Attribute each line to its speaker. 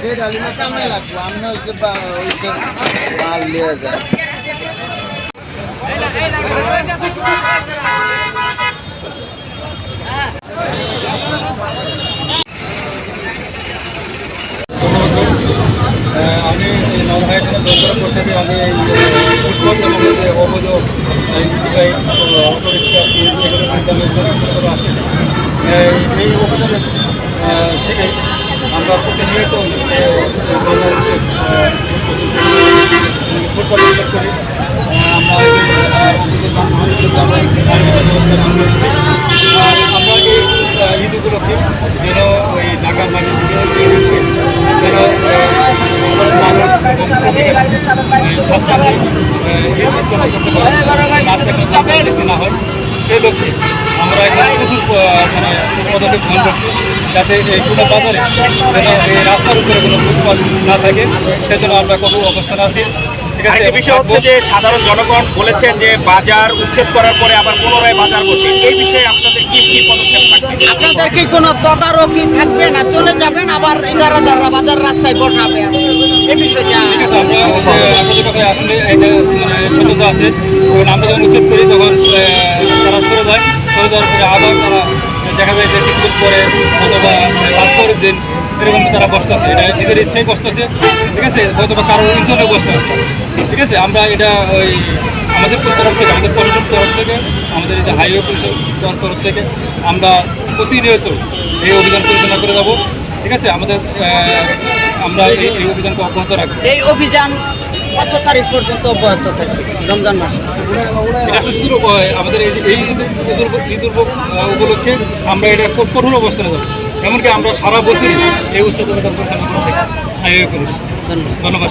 Speaker 1: Red আলিমা কামে লাগবো আমি হইছে বা হইছে মাল যায়
Speaker 2: আমি নরহাইটের দরকার প্রসাদে আমি এই ফুটবল এই অভিযানের থেকে আমরা প্রতিনিয়ত আমরা ঈদ উপলক্ষে যেন ওই ঢাকা মাঝে যেন না হয় সেই লক্ষ্যে আমরা এখানে মানে পদক্ষেপ গ্রহণ করছি। যাতে এই কোনো বাজারে যেন এই রাস্তার উপরে কোনো ফুটপাত না থাকে সেজন্য আমরা কঠোর অবস্থান আছি।
Speaker 3: আরেকটি বিষয় হচ্ছে যে সাধারণ জনগণ বলেছেন যে বাজার উচ্ছেদ করার পরে আবার পুনরায় বাজার বসে এই বিষয়ে আপনাদের কি কি পদক্ষেপ থাকবে?
Speaker 4: আপনাদের কি কোনো তদারকি থাকবে না চলে যাবেন আবার বাজার রাস্তায় বসাবে। এই বিষয়টা
Speaker 2: আপনাদের আসলে এটা মানে আছে। আমরা যখন উচ্ছেদ করি তখন তারা সরে যায় সরে যাওয়ার পরে আবার তারা দেখা যায় যে কিছুদিন করে অথবা পরের দিন এরকম তারা বসতেছে। এটা নিজের ইচ্ছাই বসতেছে। ঠিক আছে? অথবা কারোর ইন্ধনে বসতেছে। ঠিক আছে? আমরা এটা ওই আমাদের তরফ থেকে, আমাদের পরিষদ তরফ থেকে, আমাদের যে হাইওয়ে পরিষদ তরফ থেকে আমরা প্রতিনিয়ত এই অভিযান পরিচালনা করে যাব। ঠিক আছে? আমাদের আমরা এই অভিযানকে অব্যাহত রাখব।
Speaker 4: এই অভিযান কত তারিখ পর্যন্ত অব্যাহত থাকবে? রমজান মাস।
Speaker 2: এটা শুধু আমাদের এই ঈদ উপলক্ষে আমরা এটা খুব কঠোর অবস্থানে যাব এমনকি আমরা সারা বছরই এই উৎসব
Speaker 4: ধন্যবাদ।
Speaker 2: ধন্যবাদ